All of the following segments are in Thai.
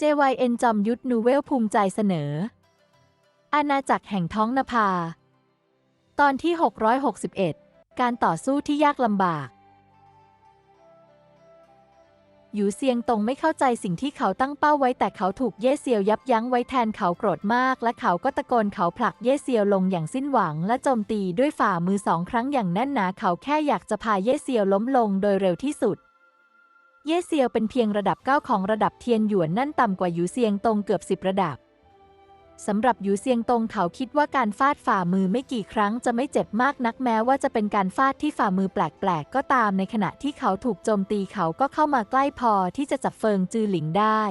JYN จอมยุทธนูเวลภูมิใจเสนอ อาณาจักรแห่งท้องนภา ตอนที่ 661 การต่อสู้ที่ยากลำบากหยูเซียงตงไม่เข้าใจสิ่งที่เขาตั้งเป้าไว้แต่เขาถูกเย่เซียวยับยั้งไว้แทนเขาโกรธมาก และเขาก็ตะโกนเขาผลักเย่เซียวลงอย่างสิ้นหวัง และโจมตีด้วยฝ่ามือสองครั้งอย่างแน่นหนาเขาแค่อยากจะพาเย่เซียวล้มลงโดยเร็วที่สุด เย่เซียวเป็นเพียงระดับ 9 ของระดับเทียนหยวนนั่นต่ำกว่าหยูเซียงตงเกือบ 10 ระดับสำหรับหยูเซียงตงเขาคิดว่าการฟาดฝ่ามือไม่กี่ครั้งจะไม่เจ็บมากนักแม้ว่าจะเป็นการฟาดที่ฝ่ามือแปลกๆ ก็ตามในขณะที่เขาถูกโจมตีเขาก็เข้ามาใกล้พอที่จะจับเฟิงจือหลิงได้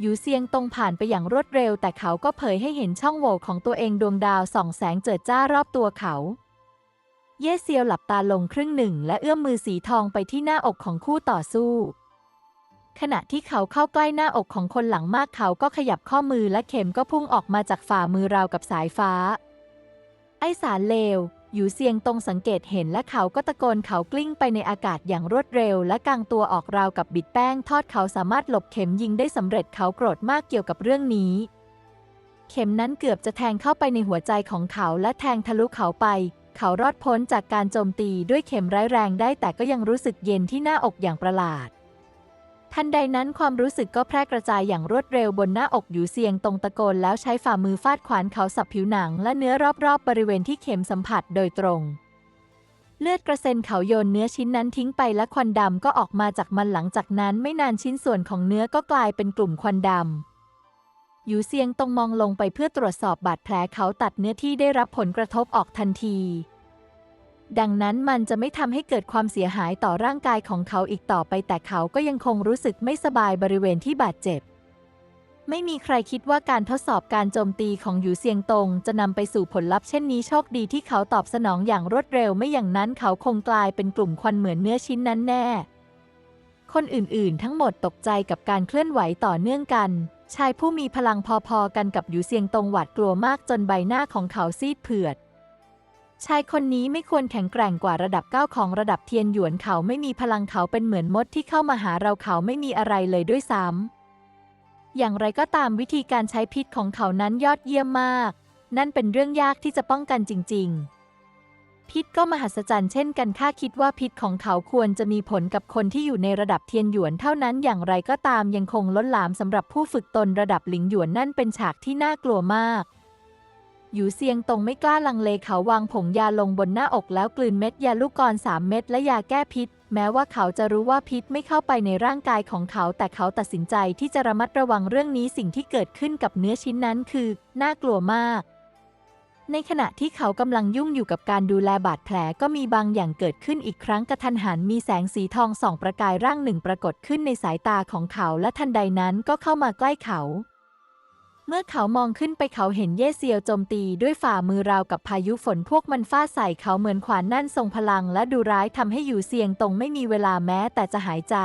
หยูเซียงตรงผ่านไปอย่างรวดเร็ว แต่เขาก็เผยให้เห็นช่องโหว่ของตัวเองดวงดาวส่องแสงเจิดจ้ารอบตัวเขา เย่เซียวหลับตาลงครึ่งหนึ่ง และเอื้อมมือสีทองไปที่หน้าอกของคู่ต่อสู้ ขณะที่เขาเข้าใกล้หน้าอกของคนหลังมากเขาก็ขยับข้อมือและเข็มก็พุ่งออกมาจากฝ่ามือราวกับสายฟ้า ไอสารเลวอยู่เซียงตรงสังเกตเห็นและเขาก็ตะโกนเขากลิ้งไปในอากาศอย่างรวดเร็ว และกางตัวออกราวกับบิดแป้งทอดเขาสามารถหลบเข็มยิงได้สำเร็จเขาโกรธมากเกี่ยวกับเรื่องนี้เข็มนั้นเกือบจะแทงเข้าไปในหัวใจของเขาและแทงทะลุเขาไป เขารอดพ้นจากการโจมตีด้วยเข็มร้ายแรงได้แต่ก็ยังรู้สึกเย็นที่หน้าอกอย่างประหลาด ทันใดนั้นความรู้สึกก็แพร่กระจายอย่างรวดเร็วบนหน้าอกอยู่เซียงตรงตะโกนแล้วใช้ฝ่ามือฟาดขวานเขาสับผิวหนังและเนื้อรอบๆบริเวณที่เข็มสัมผัสโดยตรง เลือดกระเซ็นเขาโยนเนื้อชิ้นนั้นทิ้งไปและควันดำก็ออกมาจากมันหลังจากนั้นไม่นานชิ้นส่วนของเนื้อก็กลายเป็นกลุ่มควันดำ ยูเซียงตรงมองลงไปเพื่อตรวจสอบบาดแผลเขาตัดเนื้อที่ได้รับผลกระทบออกทันที ดังนั้นมันจะไม่ทำให้เกิดความเสียหายต่อร่างกายของเขาอีกต่อไป แต่เขาก็ยังคงรู้สึกไม่สบายบริเวณที่บาดเจ็บ ไม่มีใครคิดว่าการทดสอบการโจมตีของยูเซียงตงจะนำไปสู่ผลลัพธ์เช่นนี้โชคดีที่เขาตอบสนองอย่างรวดเร็วไม่อย่างนั้นเขาคงกลายเป็นกลุ่มควันเหมือนเนื้อชิ้นนั้นแน่ คนอื่นๆ ทั้งหมดตกใจกับการเคลื่อนไหวต่อเนื่องกัน ชายผู้มีพลังพอๆกันกับหยูเซียงตงหวาดกลัวมากจนใบหน้าของเขาซีดเผือด ชายคนนี้ไม่ควรแข็งแกร่งกว่าระดับเก้าของระดับเทียนหยวนเขาไม่มีพลังเขาเป็นเหมือนมดที่เข้ามาหาเราเขาไม่มีอะไรเลยด้วยซ้ำอย่างไรก็ตามวิธีการใช้พิษของเขานั้นยอดเยี่ยมมาก นั่นเป็นเรื่องยากที่จะป้องกันจริง ๆ พิษก็มหัศจรรย์เช่นกันข้าคิดว่าพิษของเขาควรจะมีผลกับคนที่อยู่ในระดับเทียนหยวนเท่านั้นอย่างไรก็ตามยังคงล้นหลามสำหรับผู้ฝึกตนระดับหลิงหยวนนั่นเป็นฉากที่น่ากลัวมากหยูเซียงตรงไม่กล้าลังเลเขาวางผงยาลงบนหน้าอกแล้วกลืนเม็ดยาลูกกรสามเม็ดและยาแก้พิษ แม้ว่าเขาจะรู้ว่าพิษไม่เข้าไปในร่างกายของเขา แต่เขาตัดสินใจที่จะระมัดระวังเรื่องนี้สิ่งที่เกิดขึ้นกับเนื้อชิ้นนั้นคือ น่ากลัวมาก ในขณะที่เขากำลังยุ่งอยู่กับการดูแลบาดแผลก็มีบางอย่างเกิดขึ้นอีกครั้งกระทันหันมีแสงสีทองส่องประกายร่างหนึ่งปรากฏขึ้นในสายตาของเขาและทันใดนั้นก็เข้ามาใกล้เขา เมื่อเขามองขึ้นไปเขาเห็นเย่เซียวโจมตีด้วยฝ่ามือราวกับพายุฝนพวกมันฟาดใส่เขาเหมือนขวานนั่นทรงพลังและดูร้ายทำให้อยู่เซียงตรงไม่มีเวลาแม้แต่จะหายใจ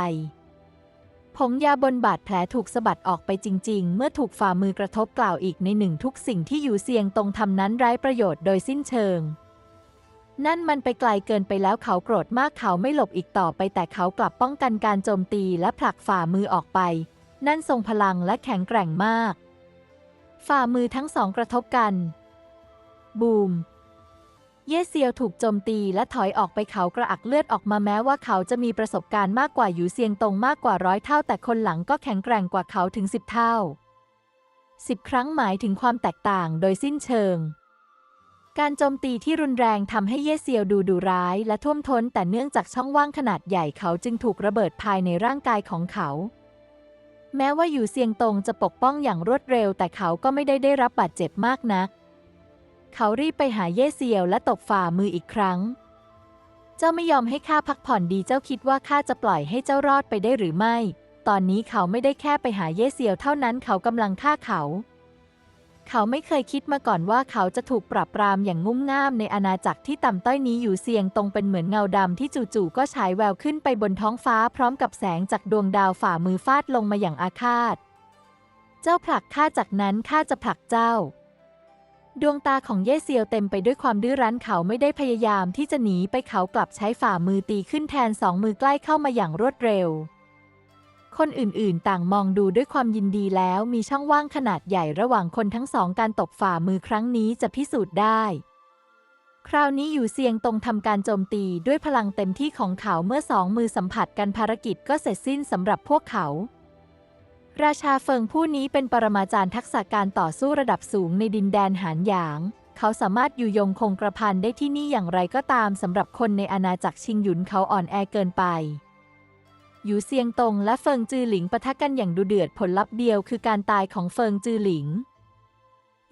ผงยาบนบาดแผลถูกสะบัดออกไปจริง ๆ เมื่อถูกฝ่ามือกระทบกล่าวอีกในหนึ่งทุกสิ่งที่อยู่เซียงตรงทำนั้นไร้ประโยชน์โดยสิ้นเชิง นั่นมันไปไกลเกินไปแล้วเขาโกรธมากเขาไม่หลบอีกต่อไปแต่เขากลับป้องกันการโจมตีและผลักฝ่ามือออกไป นั่นทรงพลังและแข็งแกร่งมาก ฝ่ามือทั้งสองกระทบกัน บูม เย่เซียวถูกโจมตีและถอยออกไปเขากระอักเลือดออกมาแม้ว่าเขาจะมีประสบการณ์มากกว่าหยูเซียงตรงมากกว่าร้อยเท่า แต่คนหลังก็แข็งแกร่งกว่าเขาถึงสิบเท่าสิบครั้งหมายถึงความแตกต่างโดยสิ้นเชิง การโจมตีที่รุนแรงทำให้เย่เซียวดูดุร้ายและท่วมท้น แต่เนื่องจากช่องว่างขนาดใหญ่เขาจึงถูกระเบิดภายในร่างกายของเขา แม้ว่าอยู่เซียงตรงจะปกป้องอย่างรวดเร็ว แต่เขาก็ไม่ได้ได้รับบาดเจ็บมากนัก เขารีบไปหาเย่เซียวและตบฝ่ามืออีกครั้ง เจ้าไม่ยอมให้ข้าพักผ่อนดีเจ้าคิดว่าข้าจะปล่อยให้เจ้ารอดไปได้หรือไม่ ตอนนี้เขาไม่ได้แค่ไปหาเย่เซียวเท่านั้นเขากำลังฆ่าเขา เขาไม่เคยคิดมาก่อนว่าเขาจะถูกปราบปรามอย่างงุ่มง่ามในอาณาจักรที่ต่ำต้อยนี้อยู่เซียงตรงเป็นเหมือนเงาดำที่จู่ๆก็ฉายแววขึ้นไปบนท้องฟ้าพร้อมกับแสงจากดวงดาวฝ่ามือฟาดลงมาอย่างอาฆาต เจ้าผลักข้าจากนั้นข้าจะผลักเจ้า ดวงตาของเย่เซียวเต็มไปด้วยความดื้อรั้นเขาไม่ได้พยายามที่จะหนีไปเขากลับใช้ฝ่ามือตีขึ้นแทนสองมือใกล้เข้ามาอย่างรวดเร็ว คนอื่นๆ ต่างมองดูด้วยความยินดีแล้วมีช่องว่างขนาดใหญ่ระหว่างคนทั้งสองการตบฝ่ามือครั้งนี้จะพิสูจน์ได้ คราวนี้อยู่เซียงตรงทำการโจมตีด้วยพลังเต็มที่ของเขาเมื่อสองมือสัมผัสกันภารกิจก็เสร็จสิ้นสำหรับพวกเขา ราชาเฟิงผู้นี้เป็นปรมาจารย์ทักษะการต่อสู้ระดับสูงในดินแดนหานหยาง เขาสามารถอยู่ยงคงกระพันได้ที่นี่อย่างไรก็ตามสำหรับคนในอาณาจักรชิงหยุนเขาอ่อนแอเกินไป อยู่เซียงตงและเฟิงจือหลิงปะทะกันอย่างดุเดือดผลลัพธ์เดียวคือการตายของเฟิงจือหลิง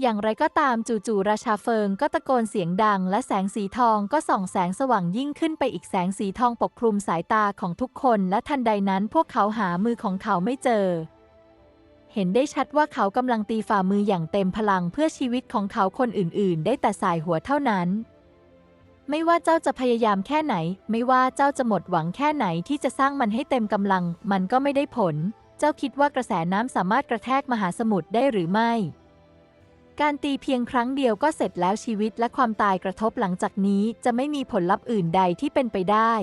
อย่างไรก็ตามจู่ๆราชาเฟิงก็ตะโกนเสียงดัง และแสงสีทองก็ส่องแสงสว่างยิ่งขึ้นไปอีกแสงสีทองปกคลุมสายตาของทุกคน และทันใดนั้นพวกเขาหามือของเขาไม่เจอ เห็นได้ชัดว่าเขากำลังตีฝ่ามืออย่างเต็มพลังเพื่อชีวิตของเขาคนอื่นๆ ได้แต่สายหัวเท่านั้น ไม่ว่าเจ้าจะพยายามแค่ไหน ไม่ว่าเจ้าจะหมดหวังแค่ไหนที่จะสร้างมันให้เต็มกำลัง มันก็ไม่ได้ผล เจ้าคิดว่ากระแสน้ำสามารถกระแทกมหาสมุทรได้หรือไม่ การตีเพียงครั้งเดียวก็เสร็จแล้วชีวิตและความตายกระทบหลังจากนี้จะไม่มีผลลัพธ์อื่นใดที่เป็นไปได้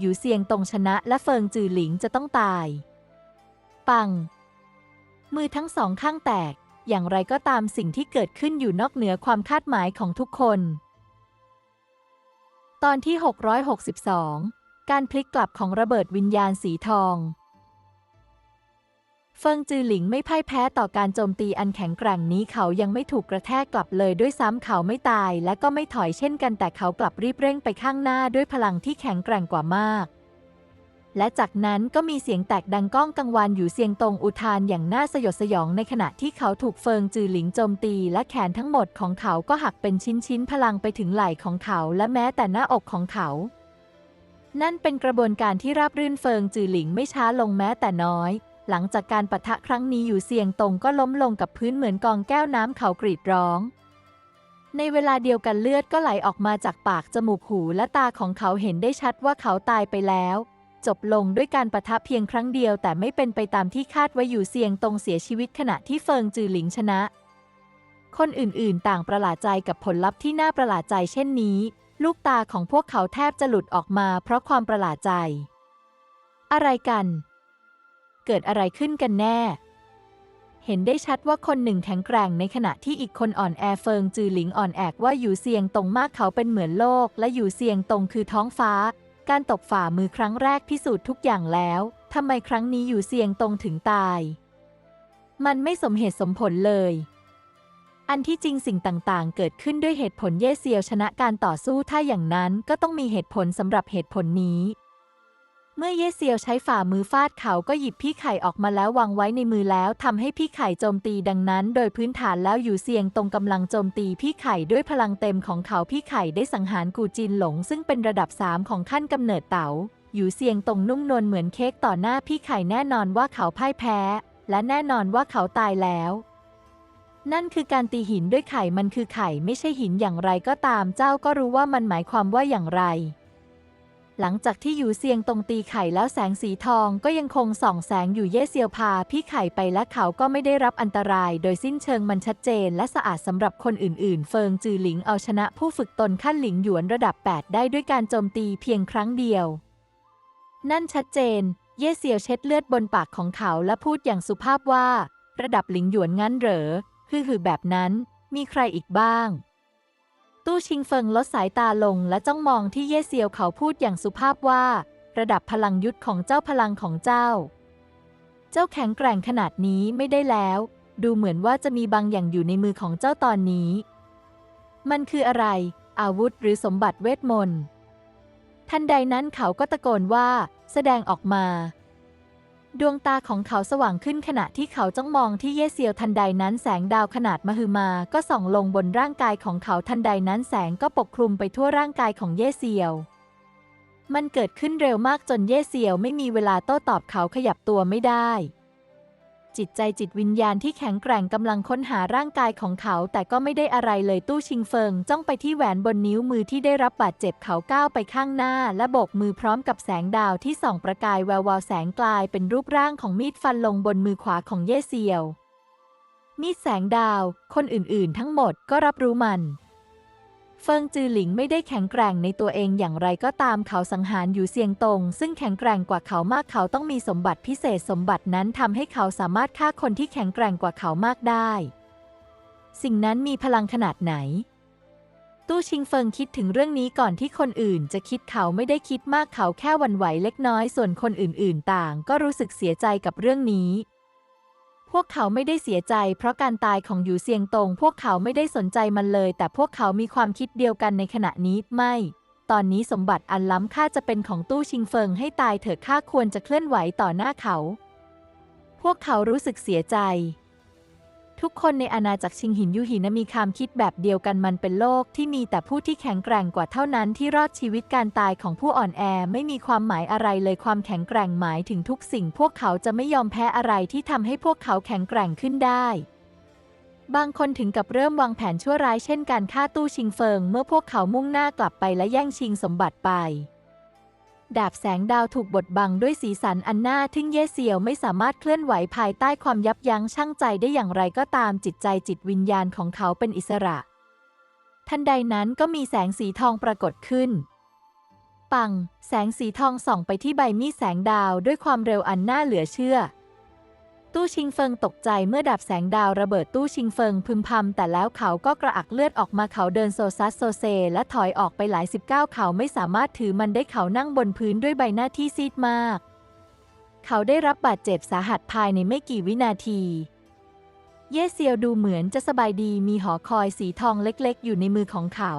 อยู่เซียงตรงชนะและเฟิงจือหลิงจะต้องตาย ปัง มือทั้งสองข้างแตก อย่างไรก็ตามสิ่งที่เกิดขึ้นอยู่นอกเหนือความคาดหมายของทุกคน ตอนที่ 662 การพลิกกลับของระเบิดวิญญาณสีทอง เฟิงจือหลิงไม่พ่ายแพ้ต่อการโจมตีอันแข็งแกร่งนี้เขายังไม่ถูกกระแทกกลับเลยด้วยซ้ำเขาไม่ตายและก็ไม่ถอยเช่นกันแต่เขากลับรีบเร่งไปข้างหน้าด้วยพลังที่แข็งแกร่งกว่ามาก และจากนั้นก็มีเสียงแตกดังก้องกังวานอยู่เสียงตรงอุทานอย่างน่าสยดสยองในขณะที่เขาถูกเฟิงจือหลิงโจมตี และแขนทั้งหมดของเขาก็หักเป็นชิ้นๆพลังไปถึงไหล่ของเขาและแม้แต่หน้าอกของเขา นั่นเป็นกระบวนการที่ราบรื่นเฟิงจือหลิงไม่ช้าลงแม้แต่น้อย หลังจากการปะทะครั้งนี้อยู่เสียงตรงก็ล้มลงกับพื้นเหมือนกองแก้วน้ำเขากรีดร้องในเวลาเดียวกันเลือดก็ไหลออกมาจากปากจมูกหูและตาของเขาเห็นได้ชัดว่าเขาตายไปแล้ว จบลงด้วยการปะทะเพียงครั้งเดียว แต่ไม่เป็นไปตามที่คาดไว้อยู่เสียงตรงเสียชีวิตขณะที่เฟิงจือหลิงชนะ คนอื่นๆ ต่างประหลาดใจกับผลลัพธ์ที่น่าประหลาดใจเช่นนี้ ลูกตาของพวกเขาแทบจะหลุดออกมาเพราะความประหลาดใจ อะไรกัน เกิดอะไรขึ้นกันแน่ เห็นได้ชัดว่าคนหนึ่งแข็งแกร่งในขณะที่อีกคนอ่อนแอเฟิงจือหลิงอ่อนแอกว่าอยู่เซียงตรงมากเขาเป็นเหมือนโลก และอยู่เซียงตรงคือท้องฟ้า การตบฝ่ามือครั้งแรกพิสูจน์ทุกอย่างแล้วทำไมครั้งนี้อยู่เสียงตรงถึงตาย มันไม่สมเหตุสมผลเลย อันที่จริงสิ่งต่างๆ เกิดขึ้นด้วยเหตุผลเย่เซียวชนะการต่อสู้ถ้าอย่างนั้นก็ต้องมีเหตุผลสำหรับเหตุผลนี้ เมื่อเยเซียวใช้ฝ่ามือฟาดเขาก็หยิบพี่ไข่ออกมาแล้ววางไว้ในมือแล้วทำให้พี่ไข่โจมตีดังนั้น โดยพื้นฐานแล้วอยู่เซียงตรงกำลังโจมตีพี่ไข่ด้วยพลังเต็มของเขาพี่ไข่ได้สังหารกูจินหลง ซึ่งเป็นระดับสามของขั้นกำเนิดเต๋าอยู่เซียงตรงนุ่มนวลเหมือนเค้กต่อหน้าพี่ไข่แน่นอนว่าเขาพ่ายแพ้ และแน่นอนว่าเขาตายแล้วนั่นคือการตีหินด้วยไข่มันคือไข่ไม่ใช่หินอย่างไรก็ตามเจ้าก็รู้ว่ามันหมายความว่าอย่างไร หลังจากที่อยู่เซียงตรงตีไข่แล้วแสงสีทองก็ยังคงส่องแสงอยู่เย่เซียวพาพี่ไข่ไปและเขาก็ไม่ได้รับอันตรายโดยสิ้นเชิงมันชัดเจนและสะอาดสำหรับคนอื่นๆ เฟิงจือหลิงเอาชนะผู้ฝึกตนขั้นหลิงหยวนระดับ 8 ได้ด้วยการโจมตีเพียงครั้งเดียว นั่นชัดเจน เย่เซียวเช็ดเลือดบนปากของเขาและพูดอย่างสุภาพว่า ระดับหลิงหยวนงั้นเหรอ คือหือแบบนั้น มีใครอีกบ้าง ตู้ชิงเฟิงลดสายตาลงและจ้องมองที่เย่เซียวเขาพูดอย่างสุภาพว่า ระดับพลังยุทธของเจ้าพลังของเจ้า เจ้าแข็งแกร่งขนาดนี้ไม่ได้แล้ว ดูเหมือนว่าจะมีบางอย่างอยู่ในมือของเจ้าตอนนี้ มันคืออะไร อาวุธหรือสมบัติเวทมนต์ทันใดนั้นเขาก็ตะโกนว่า แสดงออกมา ดวงตาของเขาสว่างขึ้นขณะที่เขาจ้องมองที่เย่เซียวทันใดนั้นแสงดาวขนาดมหึมาก็ส่องลงบนร่างกายของเขาทันใดนั้นแสงก็ปกคลุมไปทั่วร่างกายของเย่เซียว มันเกิดขึ้นเร็วมากจนเย่เซียวไม่มีเวลาโต้ตอบเขาขยับตัวไม่ได้ จิตใจจิตวิญญาณที่แข็งแกร่งกำลังค้นหาร่างกายของเขา แต่ก็ไม่ได้อะไรเลยตู้ชิงเฟิง จ้องไปที่แหวนบนนิ้วมือที่ได้รับบาดเจ็บเขาก้าวไปข้างหน้า และโบกมือพร้อมกับแสงดาวที่ส่องประกายแวววาวแสงกลายเป็นรูปร่างของมีดฟันลงบนมือขวาของเย่เซียว มีดแสงดาว คนอื่นๆ ทั้งหมดก็รับรู้มัน เฟิงจือหลิงไม่ได้แข็งแกร่งในตัวเองอย่างไรก็ตามเขาสังหารอยู่เซียงตง ซึ่งแข็งแกร่งกว่าเขามากเขาต้องมีสมบัติพิเศษสมบัตินั้นทำให้เขาสามารถฆ่าคนที่แข็งแกร่งกว่าเขามากได้ สิ่งนั้นมีพลังขนาดไหน ตู้ชิงเฟิงคิดถึงเรื่องนี้ก่อนที่คนอื่นจะคิดเขาไม่ได้คิดมากเขาแค่วันไหวเล็กน้อยส่วนคนอื่นๆ ต่าง ก็รู้สึกเสียใจกับเรื่องนี้ พวกเขาไม่ได้เสียใจ เพราะการตายของหยูเซียงตง พวกเขาไม่ได้สนใจมันเลย แต่พวกเขามีความคิดเดียวกันในขณะนี้ไม่ ตอนนี้สมบัติอันล้ำค่าจะเป็นของตู้ชิงเฟิงให้ตายเถอะข้าควรจะเคลื่อนไหวต่อหน้าเขา พวกเขารู้สึกเสียใจ ทุกคนในอาณาจักรชิงหินยูหินมีความคิดแบบเดียวกันมันเป็นโลกที่มีแต่ผู้ที่แข็งแกร่งกว่าเท่านั้นที่รอดชีวิตการตายของผู้อ่อนแอไม่มีความหมายอะไรเลยความแข็งแกร่งหมายถึงทุกสิ่ง พวกเขาจะไม่ยอมแพ้อะไรที่ทำให้พวกเขาแข็งแกร่งขึ้นได้ บางคนถึงกับเริ่มวางแผนชั่วร้ายเช่นการฆ่าตู้ชิงเฟิง เมื่อพวกเขามุ่งหน้ากลับไปและแย่งชิงสมบัติไป ดาบแสงดาวถูกบดบังด้วยสีสันอันน่าทึ่งเย่เซียวไม่สามารถเคลื่อนไหวภายใต้ความยับยั้งชั่งใจได้อย่างไรก็ตามจิตใจจิตวิญญาณของเขาเป็นอิสระ ทันใดนั้นก็มีแสงสีทองปรากฏขึ้น ปัง แสงสีทองส่องไปที่ใบมีดแสงดาวด้วยความเร็วอันน่าเหลือเชื่อ ตู้ชิงเฟิงตกใจเมื่อดาบแสงดาวระเบิดตู้ชิงเฟิงพึมพำแต่แล้วเขาก็กระอักเลือดออกมาเขาเดินโซซัสโซเซ และถอยออกไปหลายสิบก้าเขาไม่สามารถถือมันได้เขานั่งบนพื้นด้วยใบหน้าที่ซีดมาก เขาได้รับบาดเจ็บสาหัสภายในไม่กี่วินาที เย่เซียวดูเหมือนจะสบายดีมีหอคอยสีทองเล็กๆ อยู่ในมือของเขา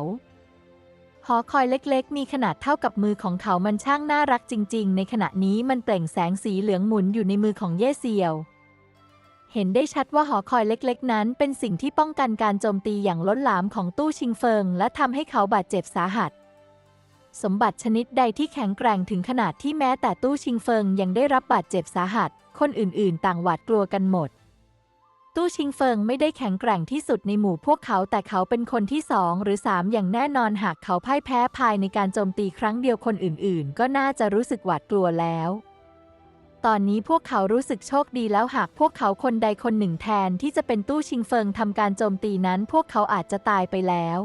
หอคอยเล็กๆ มีขนาดเท่ากับมือของเขามันช่างน่ารักจริง ๆ ในขณะนี้มันเปล่งแสงสีเหลืองหมุนอยู่ในมือของเย่เซียว เห็นได้ชัดว่าหอคอยเล็กๆ นั้น เป็นสิ่งที่ป้องกันการโจมตีอย่างล้นหลามของตู้ชิงเฟิง และทำให้เขาบาดเจ็บสาหัส สมบัติชนิดใดที่แข็งแกร่งถึงขนาดที่แม้แต่ตู้ชิงเฟิงยังได้รับบาดเจ็บสาหัส คนอื่นๆ ต่างหวาดกลัวกันหมด ตู้ชิงเฟิงไม่ได้แข็งแกร่งที่สุดในหมู่พวกเขาแต่เขาเป็นคนที่สองหรือสามอย่างแน่นอนหากเขาพ่ายแพ้ภายในการโจมตีครั้งเดียวคนอื่นๆ ก็น่าจะรู้สึกหวาดกลัวแล้ว ตอนนี้พวกเขารู้สึกโชคดีแล้วหากพวกเขาคนใดคนหนึ่งแทนที่จะเป็นตู้ชิงเฟิงทำการโจมตีนั้น พวกเขาอาจจะตายไปแล้ว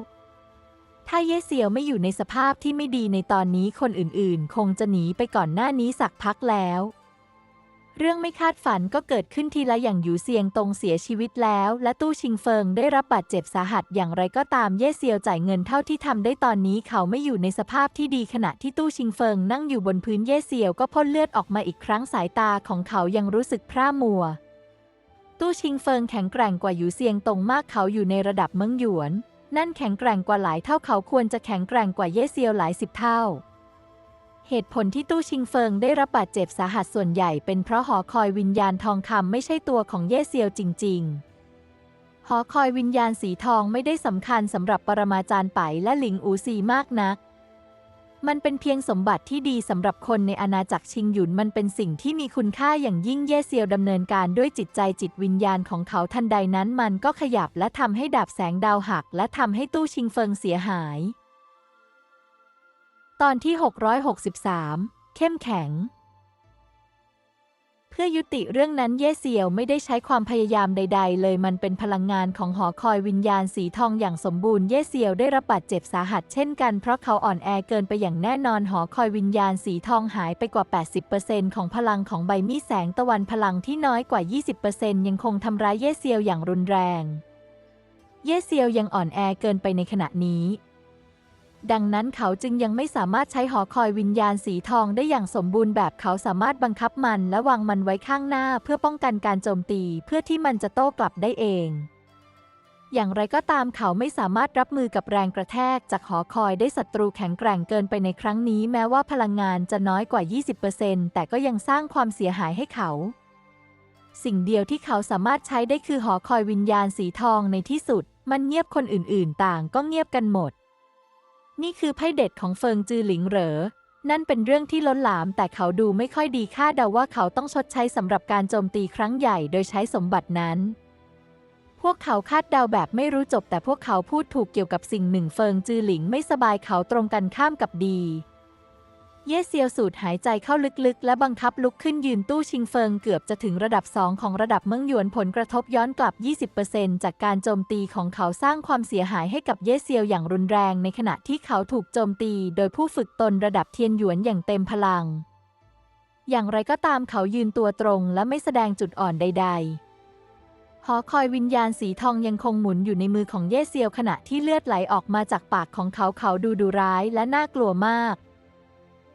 ถ้าเย่เซียวไม่อยู่ในสภาพที่ไม่ดีในตอนนี้คนอื่นๆ คงจะหนีไปก่อนหน้านี้สักพักแล้ว เรื่องไม่คาดฝันก็เกิดขึ้นทีละอย่างหยูเซียงตงเสียชีวิตแล้ว และตู้ชิงเฟิงได้รับบาดเจ็บสาหัสอย่างไรก็ตามเย่เซียวจ่ายเงินเท่าที่ทำได้ตอนนี้เขาไม่อยู่ในสภาพที่ดีขณะที่ตู้ชิงเฟิงนั่งอยู่บนพื้นเย่เซียวก็พ่นเลือดออกมาอีกครั้งสายตาของเขายังรู้สึกพร่ามัว ตู้ชิงเฟิงแข็งแกร่งกว่าหยูเซียงตงมากเขาอยู่ในระดับเมืองหยวน นั่นแข็งแกร่งกว่าหลายเท่าเขาควรจะแข็งแกร่งกว่าเย่เซียวหลายสิบเท่า เหตุผลที่ตู้ชิงเฟิงได้รับบาดเจ็บสาหัสส่วนใหญ่เป็นเพราะหอคอยวิญญาณทองคำไม่ใช่ตัวของเย่เซียวจริง ๆ หอคอยวิญญาณสีทองไม่ได้สำคัญสำหรับปรมาจารย์ไปและหลิงอูซีมากนัก มันเป็นเพียงสมบัติที่ดีสำหรับคนในอาณาจักรชิงหยุนมันเป็นสิ่งที่มีคุณค่าอย่างยิ่งเย่เซียวดำเนินการด้วยจิตใจจิตวิญญาณของเขาทันใดนั้นมันก็ขยับและทำให้ดาบแสงดาวหัก และทำให้ตู้ชิงเฟิงเสียหาย ตอนที่ 663 เข้มแข็ง เพื่อยุติเรื่องนั้นเย่เซียวไม่ได้ใช้ความพยายามใด ๆ เลยมันเป็นพลังงานของหอคอยวิญญาณสีทองอย่างสมบูรณ์เย่เซียวได้รับบาดเจ็บสาหัสเช่นกันเพราะเขาอ่อนแอเกินไปอย่างแน่นอนหอคอยวิญญาณสีทองหายไปกว่า 80%ของพลังของใบมีแสงตะวันพลังที่น้อยกว่า 20%ยังคงทำร้ายเย่เซียวอย่างรุนแรง เย่เซียวยังอ่อนแอเกินไปในขณะนี้ ดังนั้นเขาจึงยังไม่สามารถใช้หอคอยวิญญาณสีทองได้อย่างสมบูรณ์แบบเขาสามารถบังคับมันและวางมันไว้ข้างหน้าเพื่อป้องกันการโจมตีเพื่อที่มันจะโต้กลับได้เอง อย่างไรก็ตามเขาไม่สามารถรับมือกับแรงกระแทกจากหอคอยได้ศัตรูแข็งแกร่งเกินไปในครั้งนี้แม้ว่าพลังงานจะน้อยกว่า 20%แต่ก็ยังสร้างความเสียหายให้เขา สิ่งเดียวที่เขาสามารถใช้ได้คือหอคอยวิญญาณสีทองในที่สุด มันเงียบคนอื่นๆ ต่างก็เงียบกันหมด นี่คือไพ่เด็ดของเฟิงจือหลิงเหรอ นั่นเป็นเรื่องที่ล้นหลาม แต่เขาดูไม่ค่อยดีคาดเดาว่าเขาต้องชดใช้สำหรับการโจมตีครั้งใหญ่โดยใช้สมบัตินั้น พวกเขาคาดเดาแบบไม่รู้จบแต่พวกเขาพูดถูกเกี่ยวกับสิ่งหนึ่งเฟิงจือหลิงไม่สบายเขาตรงกันข้ามกับดี เย่เซียวสูดหายใจเข้าลึกๆ และบังคับลุกขึ้นยืนตู้ชิงเฟิงเกือบจะถึงระดับ 2 ของระดับเมืองหยวนผลกระทบย้อนกลับ 20%จากการโจมตีของเขาสร้างความเสียหายให้กับเย่เซียวอย่างรุนแรง ในขณะที่เขาถูกโจมตีโดยผู้ฝึกตนระดับเทียนหยวนอย่างเต็มพลัง อย่างไรก็ตามเขายืนตัวตรงและไม่แสดงจุดอ่อนใด ๆหอคอยวิญญาณสีทองยังคงหมุนอยู่ในมือของเย่เซียวขณะที่เลือดไหลออกมาจากปากของเขาเขาดูดุร้ายและน่ากลัวมาก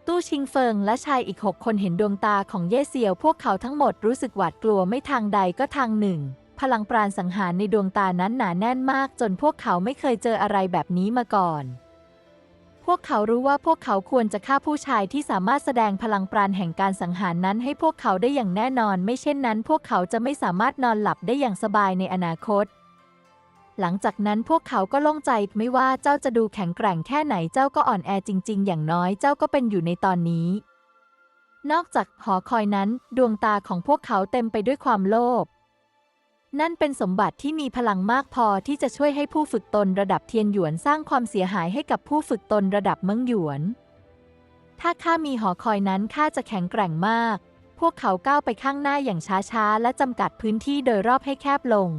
ตู้ชิงเฟิงและชายอีกหกคนเห็นดวงตาของเย่เซียวพวกเขาทั้งหมดรู้สึกหวาดกลัวไม่ทางใดก็ทางหนึ่ง พลังปราณสังหารในดวงตานั้นหนาแน่นมากจนพวกเขาไม่เคยเจออะไรแบบนี้มาก่อน พวกเขารู้ว่าพวกเขาควรจะฆ่าผู้ชายที่สามารถแสดงพลังปราณแห่งการสังหารนั้นให้พวกเขาได้อย่างแน่นอน ไม่เช่นนั้น พวกเขาจะไม่สามารถนอนหลับได้อย่างสบายในอนาคต หลังจากนั้นพวกเขาก็โล่งใจไม่ว่าเจ้าจะดูแข็งแกร่งแค่ไหนเจ้าก็อ่อนแอจริง ๆ อย่างน้อยเจ้าก็เป็นอยู่ในตอนนี้ นอกจากหอคอยนั้น ดวงตาของพวกเขาเต็มไปด้วยความโลภนั่นเป็นสมบัติที่มีพลังมากพอที่จะช่วยให้ผู้ฝึกตนระดับเทียนหยวนสร้างความเสียหายให้กับผู้ฝึกตนระดับเมืองหยวน ถ้าข้ามีหอคอยนั้นข้าจะแข็งแกร่งมาก พวกเขาก้าวไปข้างหน้าอย่างช้าๆ และจำกัดพื้นที่โดยรอบให้แคบลง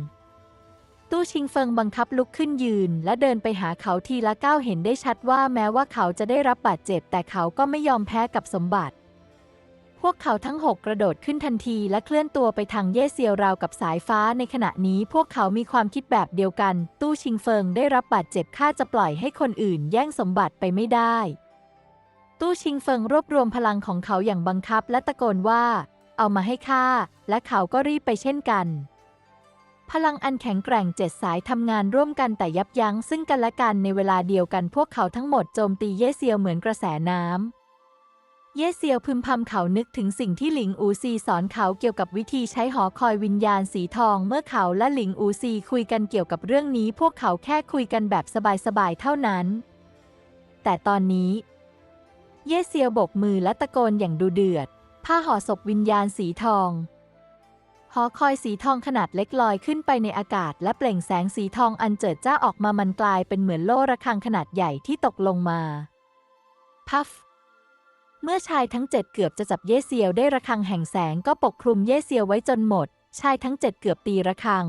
ตู้ชิงเฟิงบังคับลุกขึ้นยืน และเดินไปหาเขาทีละก้าวเห็นได้ชัดว่าแม้ว่าเขาจะได้รับบาดเจ็บ แต่เขาก็ไม่ยอมแพ้กับสมบัติ พวกเขาทั้งหกกระโดดขึ้นทันทีและเคลื่อนตัวไปทางเย่เซียวราวกับสายฟ้าในขณะนี้พวกเขามีความคิดแบบเดียวกัน ตู้ชิงเฟิงได้รับบาดเจ็บข้าจะปล่อยให้คนอื่นแย่งสมบัติไปไม่ได้ ตู้ชิงเฟิงรวบรวมพลังของเขาอย่างบังคับและตะโกนว่า เอามาให้ข้าและเขาก็รีบไปเช่นกัน พลังอันแข็งแกร่งเจ็ดสายทำงานร่วมกันแต่ยับยั้งซึ่งกันและกันในเวลาเดียวกันพวกเขาทั้งหมดโจมตีเย่เซียวเหมือนกระแสน้ำเย่เซียวพึมพำเขานึกถึงสิ่งที่หลิงอูซีสอนเขาเกี่ยวกับวิธีใช้หอคอยวิญญาณสีทอง เมื่อเขาและหลิงอูซีคุยกันเกี่ยวกับเรื่องนี้ พวกเขาแค่คุยกันแบบสบายๆเท่านั้น แต่ตอนนี้ เย่เซียวบกมือและตะโกนอย่างดูเดือด ผ้าห่อศพวิญญาณสีทอง หอคอยสีทองขนาดเล็กลอยขึ้นไปในอากาศ และเปล่งแสงสีทองอันเจิดจ้าออกมามันกลายเป็นเหมือนโล่ระฆังขนาดใหญ่ที่ตกลงมา พัฟ เมื่อชายทั้งเจ็ดเกือบจะจับเย่เซียวได้ระฆังแห่งแสงก็ปกคลุมเย่เซียวไว้จนหมด ชายทั้งเจ็ดเกือบตีระฆัง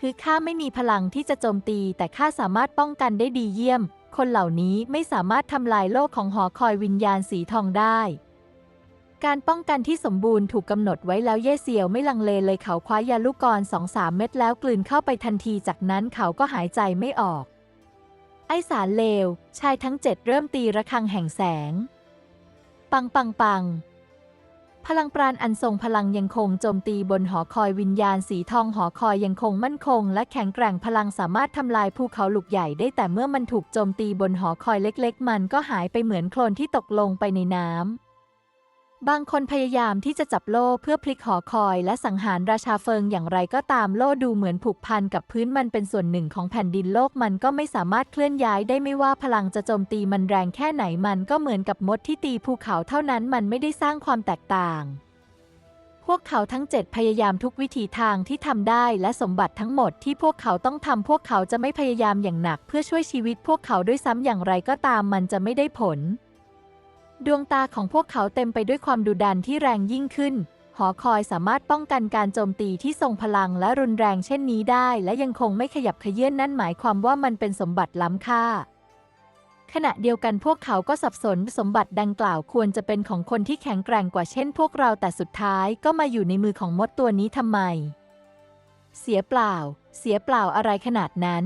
คือข้าไม่มีพลังที่จะโจมตีแต่ข้าสามารถป้องกันได้ดีเยี่ยม คนเหล่านี้ไม่สามารถทำลายโลกของหอคอยวิญญาณสีทองได้ การป้องกันที่สมบูรณ์ถูกกำหนดไว้แล้วเย่เซียวไม่ลังเลเลยเขาคว้ายาลูกกรสองสามเม็ดแล้วกลืนเข้าไปทันทีจากนั้นเขาก็หายใจไม่ออก ไอสารเลว ชายทั้งเจ็ดเริ่มตีระฆังแห่งแสง ปังปังปังพลังปราณอันทรงพลังยังคงโจมตีบนหอคอยวิญญาณสีทองหอคอยยังคงมั่นคง และแข็งแกร่งพลังสามารถทำลายภูเขาลูกใหญ่ได้แต่เมื่อมันถูกโจมตีบนหอคอยเล็ก ๆ มันก็หายไปเหมือนโคลนที่ตกลงไปในน้ำ บางคนพยายามที่จะจับโล่เพื่อพลิกหอคอยและสังหารราชาเฟิงอย่างไรก็ตามโล่ดูเหมือนผูกพันกับพื้นมันเป็นส่วนหนึ่งของแผ่นดินโลกมันก็ไม่สามารถเคลื่อนย้ายได้ไม่ว่าพลังจะโจมตีมันแรงแค่ไหนมันก็เหมือนกับมดที่ตีภูเขาเท่านั้นมันไม่ได้สร้างความแตกต่าง พวกเขาทั้งเจ็ดพยายามทุกวิถีทางที่ทำได้และสมบัติทั้งหมดที่พวกเขาต้องทำพวกเขาจะไม่พยายามอย่างหนัก เพื่อช่วยชีวิตพวกเขาด้วยซ้ำอย่างไรก็ตามมันจะไม่ได้ผล ดวงตาของพวกเขาเต็มไปด้วยความดุดันที่แรงยิ่งขึ้น หอคอยสามารถป้องกันการโจมตีที่ทรงพลังและรุนแรงเช่นนี้ได้ และยังคงไม่ขยับเขยื่อนนั่นหมายความว่ามันเป็นสมบัติล้ำค่า ขณะเดียวกันพวกเขาก็สับสนสมบัติดังกล่าวควรจะเป็นของคนที่แข็งแกร่งกว่าเช่นพวกเราแต่สุดท้ายก็มาอยู่ในมือของมดตัวนี้ทำไม เสียเปล่า เสียเปล่าอะไรขนาดนั้น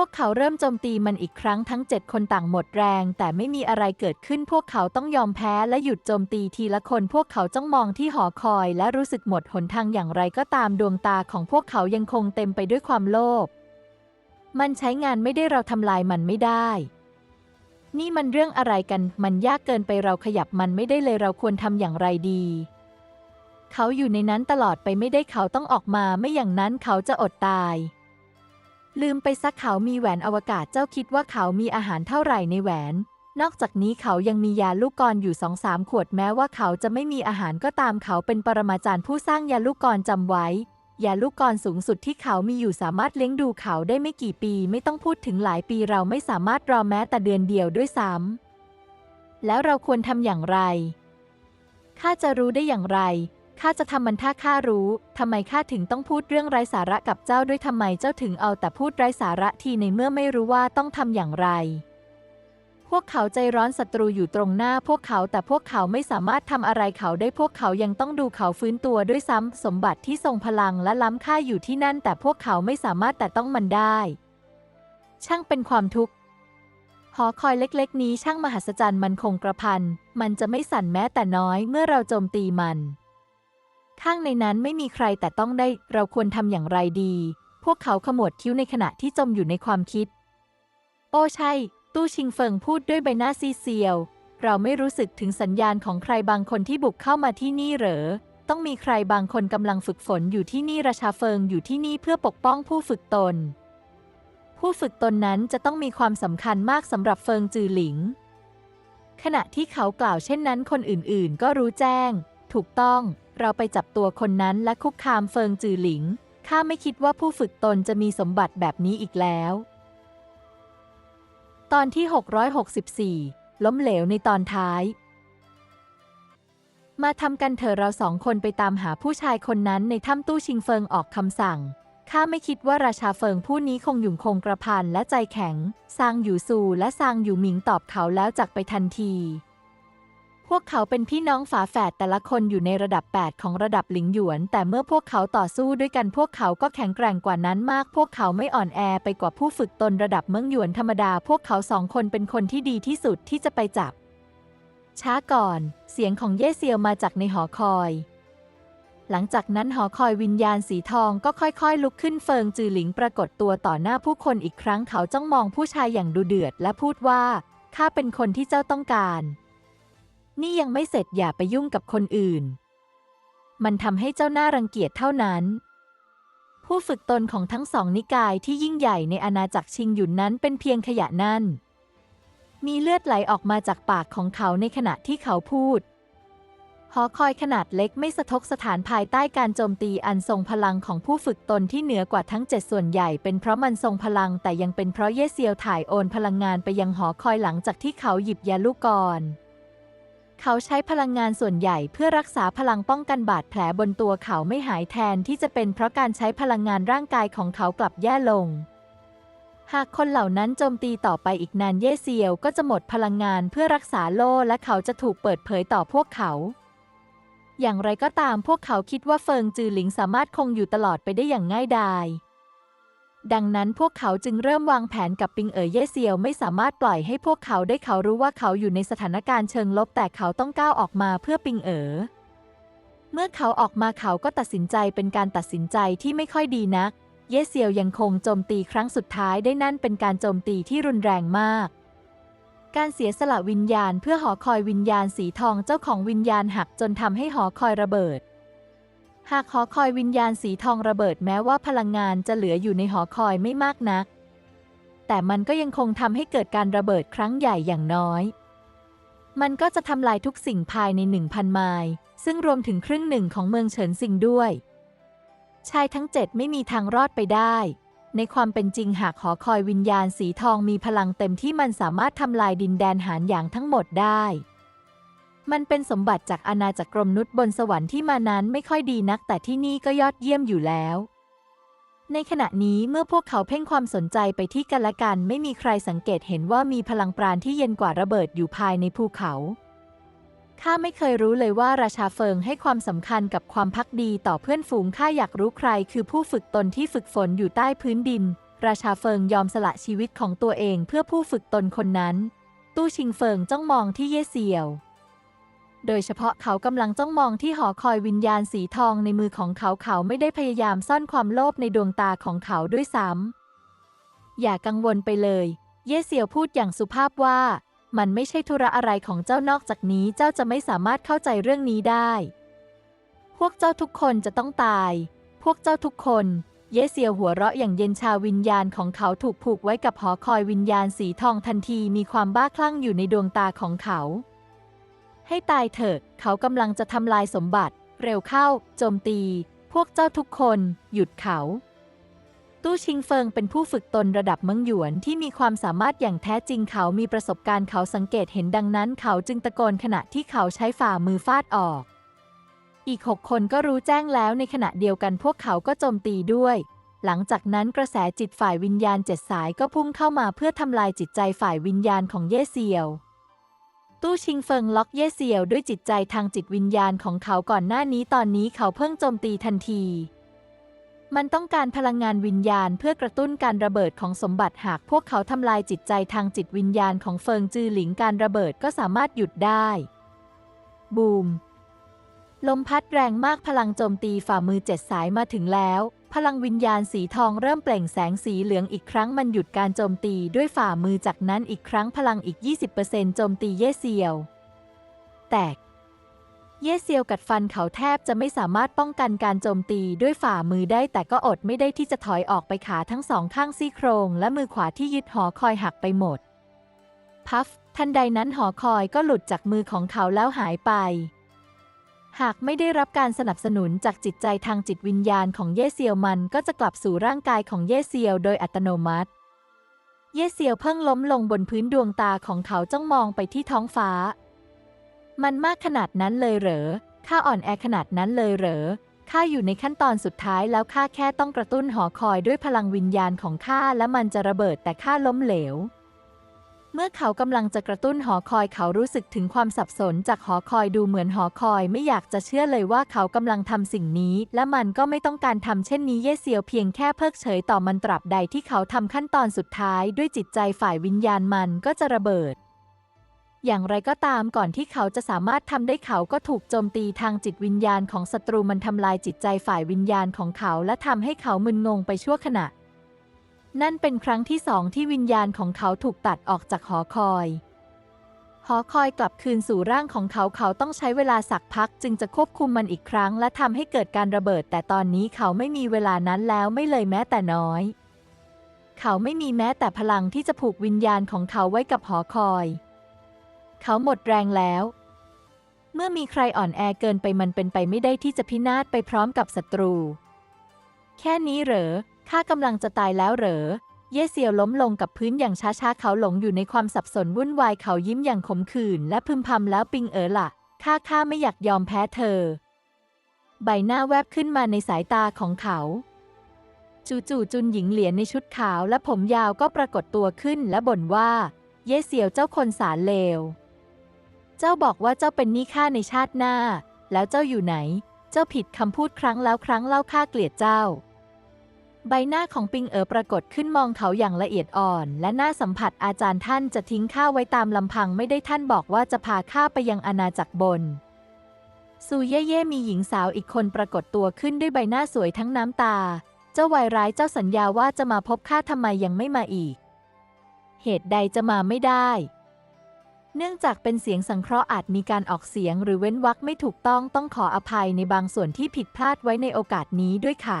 วกเขาเริ่มโจมตีมันอีกครั้งทั้งเจ็ดคนต่างหมดแรง แต่ไม่มีอะไรเกิดขึ้นพวกเขาต้องยอมแพ้และหยุดโจมตีทีละคนพวกเขาจ้องมองที่หอคอยและรู้สึกหมดหนทางอย่างไรก็ตามดวงตาของพวกเขายังคงเต็มไปด้วยความโลภมันใช้งานไม่ได้เราทำลายมันไม่ได้ นี่มันเรื่องอะไรกัน มันยากเกินไปเราขยับมันไม่ได้เลยเราควรทำอย่างไรดี เขาอยู่ในนั้นตลอดไปไม่ได้เขาต้องออกมาไม่อย่างนั้นเขาจะอดตาย ลืมไปซักเขามีแหวนอวกาศเจ้าคิดว่าเขามีอาหารเท่าไหร่ในแหวน นอกจากนี้เขายังมียาลูกกรอยู่สองสามขวดแม้ว่าเขาจะไม่มีอาหารก็ตามเขาเป็นปรมาจารย์ผู้สร้างยาลูกกรจำไว้ ยาลูกกรสูงสุดที่เขามีอยู่สามารถเลี้ยงดูเขาได้ไม่กี่ปี ไม่ต้องพูดถึงหลายปีเราไม่สามารถรอแม้แต่เดือนเดียวด้วยซ้ำแล้วเราควรทำอย่างไรข้าจะรู้ได้อย่างไร ข้าจะทำมันถ้าข้ารู้ทำไมข้าถึงต้องพูดเรื่องไร้สาระกับเจ้าด้วยทำไมเจ้าถึงเอาแต่พูดไร้สาระทีในเมื่อไม่รู้ว่าต้องทำอย่างไร พวกเขาใจร้อนศัตรูอยู่ตรงหน้าพวกเขาแต่พวกเขาไม่สามารถทำอะไรเขาได้พวกเขายังต้องดูเขาฟื้นตัวด้วยซ้ำสมบัติที่ทรงพลังและล้ำค่าอยู่ที่นั่น แต่พวกเขาไม่สามารถแต่ต้องมันได้ ช่างเป็นความทุกข์หอคอยเล็ก ๆ นี้ช่างมหัศจรรย์มันคงกระพัน มันจะไม่สั่นแม้แต่น้อยเมื่อเราโจมตีมัน ข้างในนั้นไม่มีใครแต่ต้องได้เราควรทำอย่างไรดี พวกเขาขมวดคิ้วในขณะที่จมอยู่ในความคิด โอ้ใช่ ตู้ชิงเฟิงพูดด้วยใบหน้าซีเซียว เราไม่รู้สึกถึงสัญญาณของใครบางคนที่บุกเข้ามาที่นี่เหรอ ต้องมีใครบางคนกำลังฝึกฝนอยู่ที่นี่ราชาเฟิงอยู่ที่นี่เพื่อปกป้องผู้ฝึกตน ผู้ฝึกตนนั้นจะต้องมีความสำคัญมากสำหรับเฟิงจือหลิง ขณะที่เขากล่าวเช่นนั้นคนอื่นๆ ก็รู้แจ้ง ถูกต้อง เราไปจับตัวคนนั้นและคุกคามเฟิงจือหลิง ข้าไม่คิดว่าผู้ฝึกตนจะมีสมบัติแบบนี้อีกแล้ว ตอนที่ 664 ล้มเหลวในตอนท้าย มาทำกันเถอะเราสองคนไปตามหาผู้ชายคนนั้นในถ้ำตู้ชิงเฟิงออกคำสั่งข้าไม่คิดว่าราชาเฟิงผู้นี้คงหยุ่งคงกระพันและใจแข็ง ซางอยู่ซูและซางอยู่หมิงตอบเขาแล้วจากไปทันที พวกเขาเป็นพี่น้องฝาแฝดแต่ละคนอยู่ในระดับ 8 ของระดับหลิงหยวน แต่เมื่อพวกเขาต่อสู้ด้วยกันพวกเขาก็แข็งแกร่งกว่านั้นมาก พวกเขาไม่อ่อนแอไปกว่าผู้ฝึกตนระดับเมืองหยวนธรรมดา พวกเขาสองคนเป็นคนที่ดีที่สุดที่จะไปจับ ช้าก่อน เสียงของเย่เซียวมาจากในหอคอย หลังจากนั้นหอคอยวิญญาณสีทองก็ค่อยๆ ลุกขึ้นเฟิงจือหลิงปรากฏตัวต่อหน้าผู้คนอีกครั้งเขาจ้องมองผู้ชายอย่างดูเดือด และพูดว่าข้าเป็นคนที่เจ้าต้องการ นี่ยังไม่เสร็จอย่าไปยุ่งกับคนอื่น มันทำให้เจ้าหน้ารังเกียจเท่านั้น ผู้ฝึกตนของทั้งสองนิกายที่ยิ่งใหญ่ในอาณาจักรชิงหยุนนั้นเป็นเพียงขยะนั่น มีเลือดไหลออกมาจากปากของเขาในขณะที่เขาพูด หอคอยขนาดเล็กไม่สะทกสถานภายใต้การโจมตีอันทรงพลังของผู้ฝึกตนที่เหนือกว่าทั้งเจ็ดส่วนใหญ่ เป็นเพราะมันทรงพลังแต่ยังเป็นเพราะเย่เซียวถ่ายโอนพลังงานไปยังหอคอยหลังจากที่เขาหยิบยาลูกกร เขาใช้พลังงานส่วนใหญ่เพื่อรักษาพลังป้องกันบาดแผลบนตัวเขาไม่หายแทนที่จะเป็นเพราะการใช้พลังงานร่างกายของเขากลับแย่ลง หากคนเหล่านั้นโจมตีต่อไปอีกนานเย่เซียวก็จะหมดพลังงานเพื่อรักษาโล่และเขาจะถูกเปิดเผยต่อพวกเขา อย่างไรก็ตามพวกเขาคิดว่าเฟิงจือหลิงสามารถคงอยู่ตลอดไปได้อย่างง่ายดาย ดังนั้นพวกเขาจึงเริ่มวางแผนกับปิงเอ๋ยเย่เซียวไม่สามารถปล่อยให้พวกเขาได้เขารู้ว่าเขาอยู่ในสถานการณ์เชิงลบแต่เขาต้องก้าวออกมาเพื่อปิงเอ๋อเมื่อเขาออกมาเขาก็ตัดสินใจเป็นการตัดสินใจที่ไม่ค่อยดีนัก เย่เซียวยังคงโจมตีครั้งสุดท้ายได้นั่นเป็นการโจมตีที่รุนแรงมาก การเสียสละวิญญาณเพื่อหอคอยวิญญาณสีทองเจ้าของวิญญาณหักจนทำให้หอคอยระเบิด หากหอคอยวิญญาณสีทองระเบิดแม้ว่าพลังงานจะเหลืออยู่ในหอคอยไม่มากนัก แต่มันก็ยังคงทำให้เกิดการระเบิดครั้งใหญ่อย่างน้อย มันก็จะทำลายทุกสิ่งภายใน 1,000 ไมล์ซึ่งรวมถึงครึ่งหนึ่งของเมืองเฉินซิงด้วย ชายทั้งเจ็ดไม่มีทางรอดไปได้ ในความเป็นจริงหากหอคอยวิญญาณสีทองมีพลังเต็มที่มันสามารถทำลายดินแดนหานหยางทั้งหมดได้ มันเป็นสมบัติจากอาณาจักรกรมนุษย์บนสวรรค์ที่มานั้นไม่ค่อยดีนัก แต่ที่นี่ก็ยอดเยี่ยมอยู่แล้ว ในขณะนี้เมื่อพวกเขาเพ่งความสนใจไปที่กันและกัน ไม่มีใครสังเกตเห็นว่ามีพลังปราณที่เย็นกว่าระเบิดอยู่ภายในภูเขาข้าไม่เคยรู้เลยว่าราชาเฟิงให้ความสำคัญกับความพักดีต่อเพื่อนฝูงข้าอยากรู้ใคร คือผู้ฝึกตนที่ฝึกฝนอยู่ใต้พื้นดิน ราชาเฟิงยอมสละชีวิตของตัวเองเพื่อผู้ฝึกตนคนนั้น ตู้ชิงเฟิงจ้องมองที่เย่เซียว โดยเฉพาะเขากำลังจ้องมองที่หอคอยวิญญาณสีทองในมือของเขาเขาไม่ได้พยายามซ่อนความโลภในดวงตาของเขาด้วยซ้ำอย่ากังวลไปเลย เย่เซียวพูดอย่างสุภาพว่า มันไม่ใช่ธุระอะไรของเจ้านอกจากนี้เจ้าจะไม่สามารถเข้าใจเรื่องนี้ได้ พวกเจ้าทุกคนจะต้องตาย พวกเจ้าทุกคน เยเซียวหัวเราะอย่างเย็นชาวิญญาณของเขาถูกผูกไว้กับหอคอยวิญญาณสีทองทันทีมีความบ้าคลั่งอยู่ในดวงตาของเขา ให้ตายเถอะ เขากำลังจะทำลายสมบัติ เร็วเข้า โจมตี พวกเจ้าทุกคน หยุดเขา ตู้ชิงเฟิงเป็นผู้ฝึกตนระดับเมืองหยวนที่มีความสามารถอย่างแท้จริงเขามีประสบการณ์เขาสังเกตเห็นดังนั้น เขาจึงตะโกนขณะที่เขาใช้ฝ่ามือฟาดออก อีกหกคนก็รู้แจ้งแล้วในขณะเดียวกันพวกเขาก็โจมตีด้วยหลังจากนั้นกระแสจิตฝ่ายวิญญาณเจ็ดสายก็พุ่งเข้ามาเพื่อทำลายจิตใจฝ่ายวิญญาณของเย่เซียว ตู้ชิงเฟิงล็อกเย่เซียวด้วยจิตใจทางจิตวิญญาณของเขาก่อนหน้านี้ตอนนี้เขาเพิ่งโจมตีทันที มันต้องการพลังงานวิญญาณเพื่อกระตุ้นการระเบิดของสมบัติหากพวกเขาทำลายจิตใจทางจิตวิญญาณของเฟิงจือหลิงการระเบิดก็สามารถหยุดได้ บูม ลมพัดแรงมากพลังโจมตีฝ่ามือเจ็ดสายมาถึงแล้ว พลังวิญญาณสีทองเริ่มเปล่งแสงสีเหลืองอีกครั้งมันหยุดการโจมตีด้วยฝ่ามือจากนั้นอีกครั้งพลังอีก 20%โจมตีเย่เซียว แตก เย่เซียวกัดฟันเขาแทบจะไม่สามารถป้องกันการโจมตีด้วยฝ่ามือได้แต่ก็อดไม่ได้ที่จะถอยออกไปขาทั้งสองข้างซี่โครง และมือขวาที่ยึดหอคอยหักไปหมด พัฟทันใดนั้นหอคอยก็หลุดจากมือของเขาแล้วหายไป หากไม่ได้รับการสนับสนุนจากจิตใจทางจิตวิญญาณของเย่เซียวมันก็จะกลับสู่ร่างกายของเย่เซียวโดยอัตโนมัติ เย่เซียวเพิ่งล้มลงบนพื้นดวงตาของเขาจ้องมองไปที่ท้องฟ้า มันมากขนาดนั้นเลยเหรอ ข้าอ่อนแอขนาดนั้นเลยเหรอ ข้าอยู่ในขั้นตอนสุดท้ายแล้วข้าแค่ต้องกระตุ้นหอคอยด้วยพลังวิญญาณของข้าและมันจะระเบิดแต่ข้าล้มเหลว เมื่อเขากำลังจะกระตุ้นหอคอยเขารู้สึกถึงความสับสนจากหอคอยดูเหมือนหอคอยไม่อยากจะเชื่อเลยว่าเขากำลังทำสิ่งนี้ และมันก็ไม่ต้องการทำเช่นนี้เย่เซียวเพียงแค่เพิกเฉยต่อมันตราบใดที่เขาทำขั้นตอนสุดท้ายด้วยจิตใจฝ่ายวิญญาณมันก็จะระเบิด อย่างไรก็ตามก่อนที่เขาจะสามารถทำได้เขาก็ถูกโจมตีทางจิตวิญญาณของศัตรูมันทำลายจิตใจฝ่ายวิญญาณของเขา และทำให้เขามึนงงไปชั่วขณะ นั่นเป็นครั้งที่สองที่วิญญาณของเขาถูกตัดออกจากหอคอย หอคอยกลับคืนสู่ร่างของเขาเขาต้องใช้เวลาสักพัก จึงจะควบคุมมันอีกครั้ง และทำให้เกิดการระเบิด แต่ตอนนี้เขาไม่มีเวลานั้นแล้วไม่เลยแม้แต่น้อย เขาไม่มีแม้แต่พลังที่จะผูกวิญญาณของเขาไว้กับหอคอย เขาหมดแรงแล้ว เมื่อมีใครอ่อนแอเกินไปมันเป็นไปไม่ได้ที่จะพินาศไปพร้อมกับศัตรู แค่นี้เหรอ ข้ากำลังจะตายแล้วเหรอ เย่เซียวล้มลงกับพื้นอย่างช้าๆ เขาหลงอยู่ในความสับสนวุ่นวายเขายิ้มอย่างขมขื่นและพึมพำแล้วปิงเอ๋อล่ะ ข้าข้าไม่อยากยอมแพ้เธอ ใบหน้าแวบขึ้นมาในสายตาของเขาจู่ๆจุนหญิงเหลียนในชุดขาวและผมยาวก็ปรากฏตัวขึ้นและบ่นว่า เย่เซียวเจ้าคนสารเลว เจ้าบอกว่าเจ้าเป็นหนี้ข้าในชาติหน้า แล้วเจ้าอยู่ไหน เจ้าผิดคำพูดครั้งแล้วครั้งเล่าข้าเกลียดเจ้า ใบหน้าของปิงเอ๋อปรากฏขึ้นมองเขาอย่างละเอียดอ่อน และน่าสัมผัสอาจารย์ท่านจะทิ้งข้าไว้ตามลำพังไม่ได้ท่านบอกว่าจะพาข้าไปยังอาณาจักรบนซูเย่เย่มีหญิงสาวอีกคนปรากฏตัวขึ้นด้วยใบหน้าสวยทั้งน้ำตา เจ้าวายร้ายเจ้าสัญญาว่าจะมาพบข้าทำไมยังไม่มาอีก เหตุใดจะมาไม่ได้ เนื่องจากเป็นเสียงสังเคราะห์อาจมีการออกเสียงหรือเว้นวรรคไม่ถูกต้องต้องขออภัยในบางส่วนที่ผิดพลาดไว้ในโอกาสนี้ด้วยค่ะ